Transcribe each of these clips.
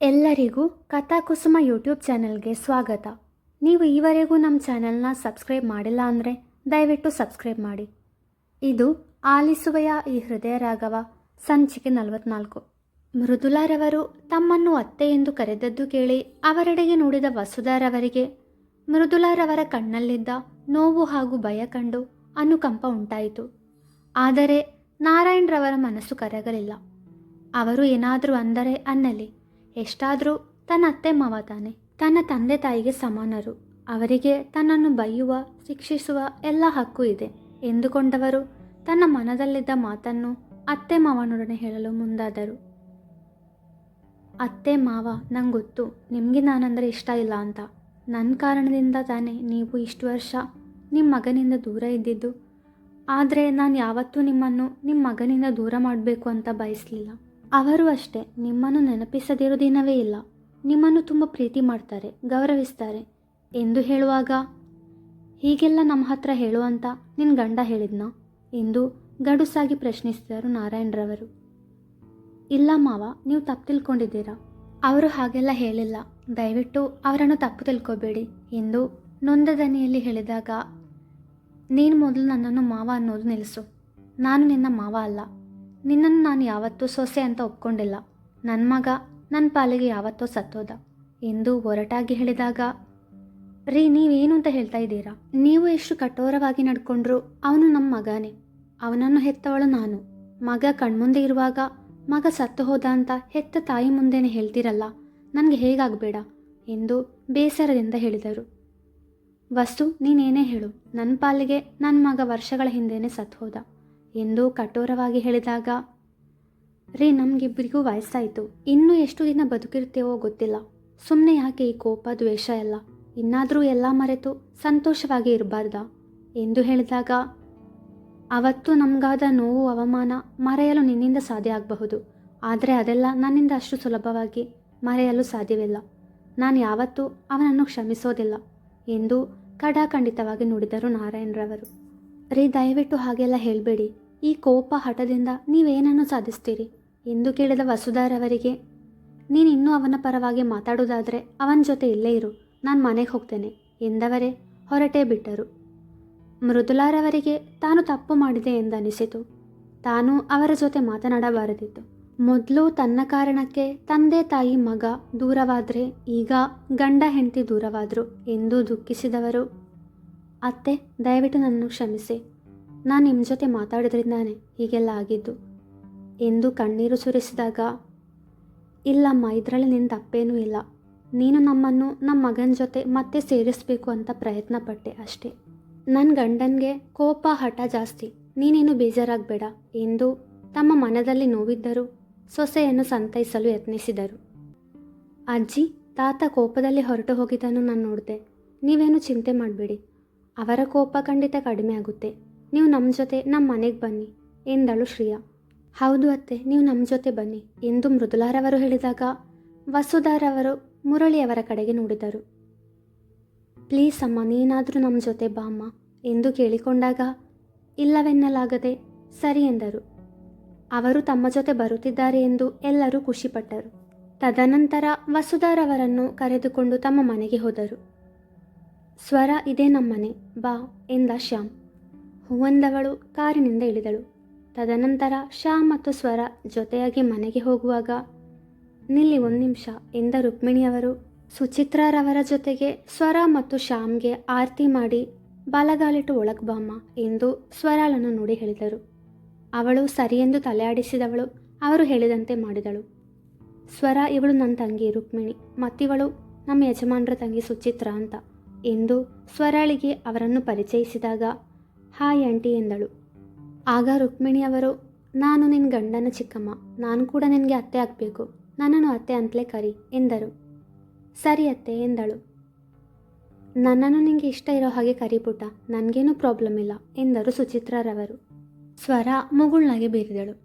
ಎಲ್ಲರಿಗೂ ಕಥಾಕುಸುಮ ಯೂಟ್ಯೂಬ್ ಚಾನೆಲ್ಗೆ ಸ್ವಾಗತ. ನೀವು ಈವರೆಗೂ ನಮ್ಮ ಚಾನೆಲ್ನ ಸಬ್ಸ್ಕ್ರೈಬ್ ಮಾಡಿಲ್ಲ ಅಂದರೆ ದಯವಿಟ್ಟು ಸಬ್ಸ್ಕ್ರೈಬ್ ಮಾಡಿ. ಇದು ಆಲಿಸುವೆಯ ಈ ಹೃದಯ ರಾಘವ, ಸಂಚಿಕೆ ನಲವತ್ನಾಲ್ಕು. ಮೃದುಲಾರವರು ತಮ್ಮನ್ನು ಅತ್ತೆ ಎಂದು ಕರೆದದ್ದು ಕೇಳಿ ಅವರೆಡೆಗೆ ನೋಡಿದ ವಸುಧಾರವರಿಗೆ ಮೃದುಲಾರವರ ಕಣ್ಣಲ್ಲಿದ್ದ ನೋವು ಹಾಗೂ ಭಯ ಕಂಡು ಅನುಕಂಪ ಉಂಟಾಯಿತು. ಆದರೆ ನಾರಾಯಣರವರ ಮನಸ್ಸು ಕರಗಲಿಲ್ಲ. ಅವರು ಏನಾದರೂ ಅಂದರೆ ಅನ್ನಲಿ. ಎಷ್ಟಾದರೂ ತನ್ನ ಅತ್ತೆ ಮಾವ ತಾನೆ. ತನ್ನ ತಂದೆ ತಾಯಿಗೆ ಸಮಾನರು. ಅವರಿಗೆ ತನ್ನನ್ನು ಬೈಯುವ ಶಿಕ್ಷಿಸುವ ಎಲ್ಲ ಹಕ್ಕು ಇದೆ. ಎಂದುಕೊಂಡವರು ತನ್ನ ಮನದಲ್ಲಿದ್ದ ಮಾತನ್ನು ಅತ್ತೆ ಮಾವನೊಡನೆ ಹೇಳಲು ಮುಂದಾದರು. ಅತ್ತೆ ಮಾವ ನಂಗೆ ಗೊತ್ತು ನಿಮಗೆ ನಾನಂದರೆ ಇಷ್ಟ ಇಲ್ಲ ಅಂತ. ನನ್ನ ಕಾರಣದಿಂದ ತಾನೇ ನೀವು ಇಷ್ಟು ವರ್ಷ ನಿಮ್ಮ ಮಗನಿಂದ ದೂರ ಇದ್ದಿದ್ದು. ಆದರೆ ನಾನು ಯಾವತ್ತೂ ನಿಮ್ಮನ್ನು ನಿಮ್ಮ ಮಗನಿಂದ ದೂರ ಮಾಡಬೇಕು ಅಂತ ಬಯಸಲಿಲ್ಲ. ಅವರು ಅಷ್ಟೇ, ನಿಮ್ಮನ್ನು ನೆನಪಿಸದಿರೋ ದಿನವೇ ಇಲ್ಲ. ನಿಮ್ಮನ್ನು ತುಂಬ ಪ್ರೀತಿ ಮಾಡ್ತಾರೆ, ಗೌರವಿಸ್ತಾರೆ. ಎಂದು ಹೇಳುವಾಗ, ಹೀಗೆಲ್ಲ ನಮ್ಮ ಹತ್ರ ಹೇಳುವಂತ ನಿನ್ನ ಗಂಡ ಹೇಳಿದ್ನ? ಎಂದು ಗಡುಸಾಗಿ ಪ್ರಶ್ನಿಸಿದರು ನಾರಾಯಣರವರು. ಇಲ್ಲ ಮಾವ, ನೀವು ತಪ್ಪು ತಿಳ್ಕೊಂಡಿದ್ದೀರಾ? ಅವರು ಹಾಗೆಲ್ಲ ಹೇಳಿಲ್ಲ. ದಯವಿಟ್ಟು ಅವರನ್ನು ತಪ್ಪು ತಿಳ್ಕೊಬೇಡಿ, ಎಂದು ನೊಂದ ದನಿಯಲ್ಲಿ ಹೇಳಿದಾಗ, ನೀನು ಮೊದಲು ನನ್ನನ್ನು ಮಾವ ಅನ್ನೋದು ನಿಲ್ಲಿಸು ನಾನು ನಿನ್ನ ಮಾವ ಅಲ್ಲ. ನಿನ್ನನ್ನು ನಾನು ಯಾವತ್ತೂ ಸೊಸೆ ಅಂತ ಒಪ್ಕೊಂಡಿಲ್ಲ. ನನ್ನ ಮಗ ನನ್ನ ಪಾಲಿಗೆ ಯಾವತ್ತೋ ಸತ್ತೋದ. ಎಂದು ಒರಟಾಗಿ ಹೇಳಿದಾಗ, ರೀ, ನೀವೇನು ಅಂತ ಹೇಳ್ತಾ ಇದ್ದೀರಾ? ನೀವು ಎಷ್ಟು ಕಠೋರವಾಗಿ ನಡ್ಕೊಂಡ್ರು ಅವನು ನಮ್ಮ ಮಗನೇ. ಅವನನ್ನು ಹೆತ್ತವಳು ನಾನು. ಮಗ ಕಣ್ಮುಂದೆ ಇರುವಾಗ ಮಗ ಸತ್ತು ಹೋದ ಅಂತ ಹೆತ್ತ ತಾಯಿ ಮುಂದೆನೇ ಹೇಳ್ತಿರಲ್ಲ, ನನಗೆ ಹೇಗಾಗಬೇಡ? ಎಂದು ಬೇಸರದಿಂದ ಹೇಳಿದರು. ವಸ್ತು, ನೀನೇನೇ ಹೇಳು. ನನ್ನ ಪಾಲಿಗೆ ನನ್ನ ಮಗ ವರ್ಷಗಳ ಹಿಂದೆನೇ ಸತ್ತು ಹೋದ. ಎಂದು ಕಠೋರವಾಗಿ ಹೇಳಿದಾಗ, ರೀ ನಮಗಿಬ್ಬರಿಗೂ ವಯಸ್ಸಾಯಿತು. ಇನ್ನೂ ಎಷ್ಟು ದಿನ ಬದುಕಿರ್ತೇವೋ ಗೊತ್ತಿಲ್ಲ. ಸುಮ್ಮನೆ ಯಾಕೆ ಈ ಕೋಪ, ದ್ವೇಷ ಎಲ್ಲ? ಇನ್ನಾದರೂ ಎಲ್ಲ ಮರೆತು ಸಂತೋಷವಾಗಿ ಇರಬಾರ್ದ? ಎಂದು ಹೇಳಿದಾಗ, ಅವತ್ತು ನಮಗಾದ ನೋವು, ಅವಮಾನ ಮರೆಯಲು ನಿನ್ನಿಂದ ಸಾಧ್ಯ ಆಗಬಹುದು. ಆದರೆ ಅದೆಲ್ಲ ನನ್ನಿಂದ ಅಷ್ಟು ಸುಲಭವಾಗಿ ಮರೆಯಲು ಸಾಧ್ಯವಿಲ್ಲ. ನಾನು ಯಾವತ್ತೂ ಅವನನ್ನು ಕ್ಷಮಿಸೋದಿಲ್ಲ ಎಂದು ಖಡಾಖಂಡಿತವಾಗಿ ನುಡಿದರು ನಾರಾಯಣರವರು. ರೀ, ದಯವಿಟ್ಟು ಹಾಗೆಲ್ಲ ಹೇಳಬೇಡಿ. ಈ ಕೋಪ ಹಠದಿಂದ ನೀವೇನನ್ನು ಸಾಧಿಸ್ತೀರಿ? ಎಂದು ಕೇಳಿದ ವಸುಧಾರವರಿಗೆ ನೀನು ಇನ್ನೂ ಅವನ ಪರವಾಗಿ ಮಾತಾಡೋದಾದರೆ ಅವನ ಜೊತೆ ಇಲ್ಲೇ ಇರು, ನಾನು ಮನೆಗೆ ಹೋಗ್ತೇನೆ, ಎಂದವರೇ ಹೊರಟೇ ಬಿಟ್ಟರು. ಮೃದುಲಾರವರಿಗೆ ತಾನು ತಪ್ಪು ಮಾಡಿದೆ ಎಂದನಿಸಿತು. ತಾನು ಅವರ ಜೊತೆ ಮಾತನಾಡಬಾರದಿತ್ತು. ಮೊದಲು ತನ್ನ ಕಾರಣಕ್ಕೆ ತಂದೆ ತಾಯಿ ಮಗ ದೂರವಾದರೆ ಈಗ ಗಂಡ ಹೆಂಡತಿ ದೂರವಾದರು ಎಂದು ದುಃಖಿಸಿದವರು, ಅತ್ತೆ, ದಯವಿಟ್ಟು ನನ್ನನ್ನು ಕ್ಷಮಿಸಿ. ನಾನು ನಿಮ್ಮ ಜೊತೆ ಮಾತಾಡಿದ್ರಿಂದಾನೆ ಹೀಗೆಲ್ಲ ಆಗಿದ್ದು. ಎಂದು ಕಣ್ಣೀರು ಸುರಿಸಿದಾಗ, ಇಲ್ಲಮ್ಮ, ಇದರಲ್ಲಿ ನಿನ್ನ ತಪ್ಪೇನೂ ಇಲ್ಲ. ನೀನು ನಮ್ಮನ್ನು ನಮ್ಮ ಮಗನ ಜೊತೆ ಮತ್ತೆ ಸೇರಿಸಬೇಕು ಅಂತ ಪ್ರಯತ್ನ ಪಟ್ಟೆ ಅಷ್ಟೇ. ನನ್ನ ಗಂಡನಿಗೆ ಕೋಪ, ಹಠ ಜಾಸ್ತಿ. ನೀನೇನು ಬೇಜಾರಾಗಬೇಡ ಎಂದು ತಮ್ಮ ಮನದಲ್ಲಿ ನೋವಿದ್ದರು ಸೊಸೆಯನ್ನು ಸಂತೈಸಲು ಯತ್ನಿಸಿದರು. ಅಜ್ಜಿ, ತಾತ ಕೋಪದಲ್ಲಿ ಹೊರಟು ಹೋಗಿದ್ದನ್ನು ನಾನು ನೋಡಿದೆ. ನೀವೇನು ಚಿಂತೆ ಮಾಡಬೇಡಿ. ಅವರ ಕೋಪ ಖಂಡಿತ ಕಡಿಮೆ ಆಗುತ್ತೆ. ನೀವು ನಮ್ಮ ಜೊತೆ, ನಮ್ಮ ಮನೆಗೆ ಬನ್ನಿ, ಎಂದಳು ಶ್ರಿಯಾ. ಹೌದು ಅತ್ತೆ, ನೀವು ನಮ್ಮ ಜೊತೆ ಬನ್ನಿ, ಎಂದು ಮೃದುಲಾರವರು ಹೇಳಿದಾಗ ವಸುಧಾರವರು ಮುರಳಿಯವರ ಕಡೆಗೆ ನೋಡಿದರು. ಪ್ಲೀಸ್ ಅಮ್ಮ, ನೀನಾದರೂ ನಮ್ಮ ಜೊತೆ ಬಾ ಅಮ್ಮ, ಎಂದು ಕೇಳಿಕೊಂಡಾಗ, ಇಲ್ಲವೆನ್ನಲಾಗದೆ, ಸರಿ ಎಂದರು. ಅವರು ತಮ್ಮ ಜೊತೆ ಬರುತ್ತಿದ್ದಾರೆ ಎಂದು ಎಲ್ಲರೂ ಖುಷಿಪಟ್ಟರು. ತದನಂತರ ವಸುಧಾರವರನ್ನು ಕರೆದುಕೊಂಡು ತಮ್ಮ ಮನೆಗೆ ಹೋದರು. ಸ್ವರ ಇದೇ ನಮ್ಮನೆ, ಬಾ, ಎಂದ ಶ್ಯಾಮ್. ಹೂವಂದವಳು ಕಾರಿನಿಂದ ಇಳಿದಳು. ತದನಂತರ ಶಾ ಮತ್ತು ಸ್ವರ ಜೊತೆಯಾಗಿ ಮನೆಗೆ ಹೋಗುವಾಗ, ನಿಲ್ಲಿ ಒಂದು ನಿಮಿಷ ಎಂದ ರುಕ್ಮಿಣಿಯವರು ಸುಚಿತ್ರಾರವರ ಜೊತೆಗೆ ಸ್ವರ ಮತ್ತು ಶ್ಯಾಮ್ಗೆ ಆರತಿ ಮಾಡಿ, ಬಲಗಾಲಿಟ್ಟು ಒಳಗ್ಬಾಮ್ಮ ಎಂದು ಸ್ವರಾಳನ್ನು ನೋಡಿ ಹೇಳಿದರು. ಅವಳು ಸರಿಯೆಂದು ತಲೆಯಾಡಿಸಿದವಳು, ಅವರು ಹೇಳಿದಂತೆ ಮಾಡಿದಳು. ಸ್ವರ, ಇವಳು ನನ್ನ ತಂಗಿ ರುಕ್ಮಿಣಿ, ಮತ್ತಿವಳು ನಮ್ಮ ಯಜಮಾನರ ತಂಗಿ ಸುಚಿತ್ರ ಅಂತ ಎಂದು ಸ್ವರಾಳಿಗೆ ಅವರನ್ನು ಪರಿಚಯಿಸಿದಾಗ ಹಾಯ್ ಆಂಟಿ ಎಂದಳು. ಆಗ ರುಕ್ಮಿಣಿಯವರು ನಾನು ನಿನ್ನ ಗಂಡನ ಚಿಕ್ಕಮ್ಮ. ನಾನು ಕೂಡ ನಿನಗೆ ಅತ್ತೆ ಆಗಬೇಕು. ನನ್ನನ್ನು ಅತ್ತೆ ಅಂತಲೇ ಕರಿ ಎಂದರು. ಸರಿ ಅತ್ತೆ ಎಂದಳು. ನನ್ನನ್ನು ನಿಮಗೆ ಇಷ್ಟ ಇರೋ ಹಾಗೆ ಕರಿಪುಟ ನನಗೇನು ಪ್ರಾಬ್ಲಮ್ ಇಲ್ಲ ಎಂದರು ಸುಚಿತ್ರರವರು. ಸ್ವರ ಮುಗುಳ್ನಾಗೆ ಬೀರಿದಳು.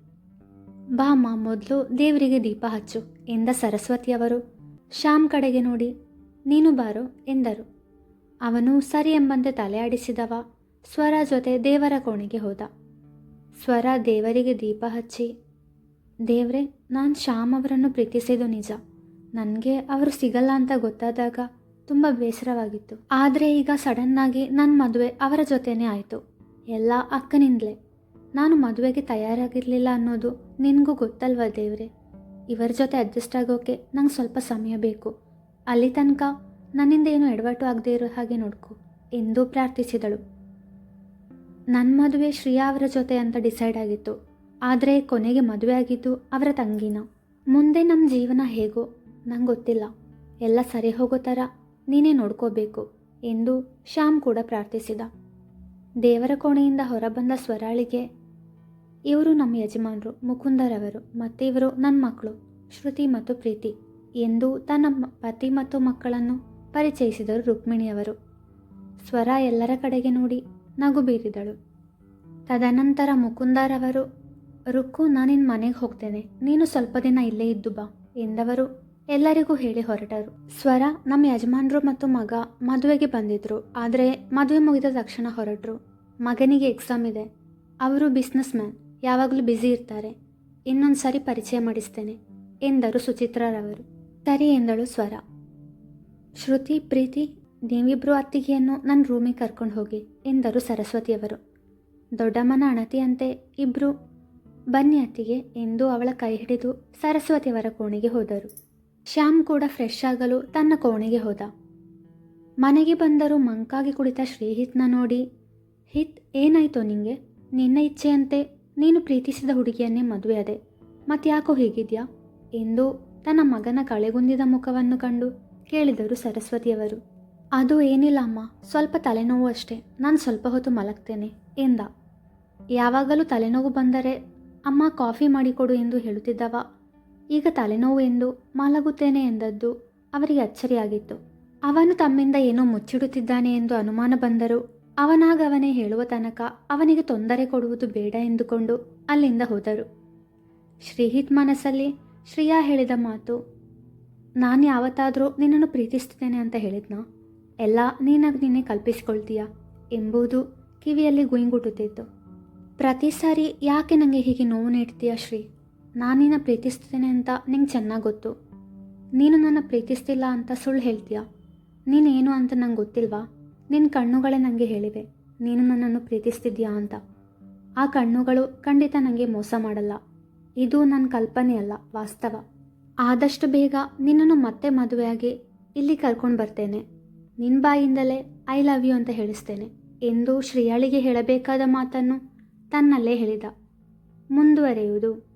ಬಾಮ್ಮ ಮೊದಲು ದೇವರಿಗೆ ದೀಪ ಹಚ್ಚು ಎಂದ ಸರಸ್ವತಿಯವರು ಶ್ಯಾಮ್ ಕಡೆಗೆ ನೋಡಿ, ನೀನು ಬಾರೋ ಎಂದರು. ಅವನು ಸರಿ ಎಂಬಂತೆ ತಲೆಯಾಡಿಸಿದವ ಸ್ವರ ಜೊತೆ ದೇವರ ಕೋಣೆಗೆ ಹೋದ. ಸ್ವರ ದೇವರಿಗೆ ದೀಪ ಹಚ್ಚಿ, ದೇವ್ರೆ, ನಾನು ಶ್ಯಾಮ್ ಅವರನ್ನು ಪ್ರೀತಿಸಿದ್ದು ನಿಜ. ನನಗೆ ಅವರು ಸಿಗಲ್ಲ ಅಂತ ಗೊತ್ತಾದಾಗ ತುಂಬ ಬೇಸರವಾಗಿತ್ತು. ಆದರೆ ಈಗ ಸಡನ್ನಾಗಿ ನನ್ನ ಮದುವೆ ಅವರ ಜೊತೆನೇ ಆಯಿತು. ಎಲ್ಲ ಅಕ್ಕನಿಂದಲೇ. ನಾನು ಮದುವೆಗೆ ತಯಾರಾಗಿರಲಿಲ್ಲ ಅನ್ನೋದು ನಿನಗೂ ಗೊತ್ತಲ್ವ ದೇವ್ರೆ? ಇವರ ಜೊತೆ ಅಡ್ಜಸ್ಟ್ ಆಗೋಕೆ ನಂಗೆ ಸ್ವಲ್ಪ ಸಮಯ ಬೇಕು. ಅಲ್ಲಿ ತನಕ ನನ್ನಿಂದ ಏನು ಎಡವಟ್ಟು ಆಗದೇ ಇರೋ ಹಾಗೆ ನೋಡ್ಕೋ. ಎಂದು ಪ್ರಾರ್ಥಿಸಿದಳು. ನನ್ನ ಮದುವೆ ಶ್ರೇಯಾ ಅವರ ಜೊತೆ ಅಂತ ಡಿಸೈಡ್ ಆಗಿತ್ತು. ಆದರೆ ಕೊನೆಗೆ ಮದುವೆ ಆಗಿದ್ದು ಅವರ ತಂಗಿನ. ಮುಂದೆ ನಮ್ಮ ಜೀವನ ಹೇಗೋ ನಂಗೆ ಗೊತ್ತಿಲ್ಲ. ಎಲ್ಲ ಸರಿ ಹೋಗೋ ಥರ ನೀನೇ ನೋಡ್ಕೋಬೇಕು ಎಂದು ಶ್ಯಾಮ್ ಕೂಡ ಪ್ರಾರ್ಥಿಸಿದ. ದೇವರ ಕೋಣೆಯಿಂದ ಹೊರಬಂದ ಸ್ವರಾಳಿಗೆ, ಇವರು ನಮ್ಮ ಯಜಮಾನರು, ಮುಕುಂದರವರು ಮತ್ತು ಇವರು ನನ್ನ ಮಕ್ಕಳು ಶ್ರುತಿ ಮತ್ತು ಪ್ರೀತಿ ಎಂದು ತನ್ನ ಪತಿ ಮತ್ತು ಮಕ್ಕಳನ್ನು ಪರಿಚಯಿಸಿದರು ರುಕ್ಮಿಣಿಯವರು. ಸ್ವರ ಎಲ್ಲರ ಕಡೆಗೆ ನೋಡಿ ನಗು ಬೀರಿದಳು ತದನಂತರ ಮುಕುಂದರವರು, ರುಕ್ಕು, ನಾನಿನ್ ಮನೆಗೆ ಹೋಗ್ತೇನೆ. ನೀನು ಸ್ವಲ್ಪ ದಿನ ಇಲ್ಲೇ ಇದ್ದು ಬಾ, ಎಂದವರು ಎಲ್ಲರಿಗೂ ಹೇಳಿ ಹೊರಟರು. ಸ್ವರ ನಮ್ಮ ಯಜಮಾನರು ಮತ್ತು ಮಗ ಮದುವೆಗೆ ಬಂದಿದ್ರು. ಆದರೆ ಮದುವೆ ಮುಗಿದ ತಕ್ಷಣ ಹೊರಟರು. ಮಗನಿಗೆ ಎಕ್ಸಾಮ್ ಇದೆ. ಅವರು ಬಿಸ್ನೆಸ್ ಮ್ಯಾನ್. ಯಾವಾಗಲೂ ಬ್ಯುಸಿ ಇರ್ತಾರೆ. ಇನ್ನೊಂದು ಸರಿ ಪರಿಚಯ ಮಾಡಿಸ್ತೇನೆ, ಎಂದರು ಸುಚಿತ್ರರವರು. ಸರಿ, ಎಂದಳು ಸ್ವರ. ಶ್ರುತಿ, ಪ್ರೀತಿ ನೀವಿಬ್ರು ಅತ್ತಿಗೆಯನ್ನು ನನ್ನ ರೂಮಿಗೆ ಕರ್ಕೊಂಡು ಹೋಗಿ ಎಂದರು ಸರಸ್ವತಿಯವರು. ದೊಡ್ಡಮ್ಮನ ಅಣತಿಯಂತೆ ಇಬ್ಬರು ಬನ್ನಿ ಅತ್ತಿಗೆ ಎಂದು ಅವಳ ಕೈ ಹಿಡಿದು ಸರಸ್ವತಿಯವರ ಕೋಣೆಗೆ ಹೋದರು. ಶ್ಯಾಮ್ ಕೂಡ ಫ್ರೆಶ್ ಆಗಲು ತನ್ನ ಕೋಣೆಗೆ ಹೋದ. ಮನೆಗೆ ಬಂದರೂ ಮಂಕಾಗಿ ಕುಳಿತ ಶ್ರೀಹಿತ್ನ ನೋಡಿ, ಹಿತ್, ಏನಾಯ್ತೋ ನಿಂಗೆ? ನಿನ್ನ ಇಚ್ಛೆಯಂತೆ ನೀನು ಪ್ರೀತಿಸಿದ ಹುಡುಗಿಯನ್ನೇ ಮದುವೆ ಅದೆ. ಮತ್ತ್ಯಾಕೋ ಹೀಗಿದ್ಯಾ? ಎಂದು ತನ್ನ ಮಗನ ಕಳೆಗುಂದಿದ ಮುಖವನ್ನು ಕಂಡು ಕೇಳಿದರು ಸರಸ್ವತಿಯವರು. ಅದು ಏನಿಲ್ಲ ಅಮ್ಮ, ಸ್ವಲ್ಪ ತಲೆನೋವು ಅಷ್ಟೇ. ನಾನು ಸ್ವಲ್ಪ ಹೊತ್ತು ಮಲಗ್ತೇನೆ, ಎಂದ. ಯಾವಾಗಲೂ ತಲೆನೋವು ಬಂದರೆ, ಅಮ್ಮ ಕಾಫಿ ಮಾಡಿಕೊಡು ಎಂದು ಹೇಳುತ್ತಿದ್ದವ. ಈಗ ತಲೆನೋವು ಎಂದು ಮಲಗುತ್ತೇನೆ ಎಂದದ್ದು ಅವರಿಗೆ ಅಚ್ಚರಿಯಾಗಿತ್ತು. ಅವನು ತಮ್ಮಿಂದ ಏನೋ ಮುಚ್ಚಿಡುತ್ತಿದ್ದಾನೆ ಎಂದು ಅನುಮಾನ ಬಂದರೂ ಅವನಾಗವನೇ ಹೇಳುವ ತನಕ ಅವನಿಗೆ ತೊಂದರೆ ಕೊಡುವುದು ಬೇಡ ಎಂದುಕೊಂಡು ಅಲ್ಲಿಂದ ಹೋದರು. ಶ್ರೀಹಿತ್ ಮನಸ್ಸಲ್ಲಿ ಶ್ರೀಯಾ ಹೇಳಿದ ಮಾತು, ನಾನು ಯಾವತ್ತಾದರೂ ನಿನ್ನನ್ನು ಪ್ರೀತಿಸ್ತಿದ್ದೇನೆ ಅಂತ ಹೇಳಿದ್ನಾ? ಎಲ್ಲ ನೀನಾಗಿ ನೀನೇ ಕಲ್ಪಿಸ್ಕೊಳ್ತೀಯ ಎಂಬುದು ಕಿವಿಯಲ್ಲಿ ಗುಯಿಂಗುಟ್ಟುತ್ತಿತ್ತು ಪ್ರತಿ ಸಾರಿ ಯಾಕೆ ನನಗೆ ಹೀಗೆ ನೋವು ನೀಡ್ತೀಯಾ ಶ್ರೀ? ನಾನು ನಿನ್ನ ಪ್ರೀತಿಸ್ತೇನೆ ಅಂತ ನಿಂಗೆ ಚೆನ್ನಾಗಿ ಗೊತ್ತು. ನೀನು ನನ್ನ ಪ್ರೀತಿಸ್ತಿಲ್ಲ ಅಂತ ಸುಳ್ಳು ಹೇಳ್ತೀಯ? ನೀನೇನು ಅಂತ ನಂಗೆ ಗೊತ್ತಿಲ್ವಾ? ನಿನ್ನ ಕಣ್ಣುಗಳೇ ನನಗೆ ಹೇಳಿವೆ. ನೀನು ನನ್ನನ್ನು ಪ್ರೀತಿಸ್ತಿದ್ಯಾ ಅಂತ. ಆ ಕಣ್ಣುಗಳು ಖಂಡಿತ ನನಗೆ ಮೋಸ ಮಾಡಲ್ಲ. ಇದು ನನ್ನ ಕಲ್ಪನೆ ಅಲ್ಲ, ವಾಸ್ತವ. ಆದಷ್ಟು ಬೇಗ ನಿನ್ನನ್ನು ಮತ್ತೆ ಮದುವೆಯಾಗಿ ಇಲ್ಲಿ ಕರ್ಕೊಂಡು ಬರ್ತೇನೆ. ನಿನ್ನ ಬಾಯಿಂದಲೇ ಐ ಲವ್ ಯು ಅಂತ ಹೇಳಿಸ್ತೇನೆ. ಎಂದು ಶ್ರೇಯಾಳಿಗೆ ಹೇಳಬೇಕಾದ ಮಾತನ್ನು ತನ್ನಲ್ಲೇ ಹೇಳಿದ. ಮುಂದುವರೆಯುವುದು.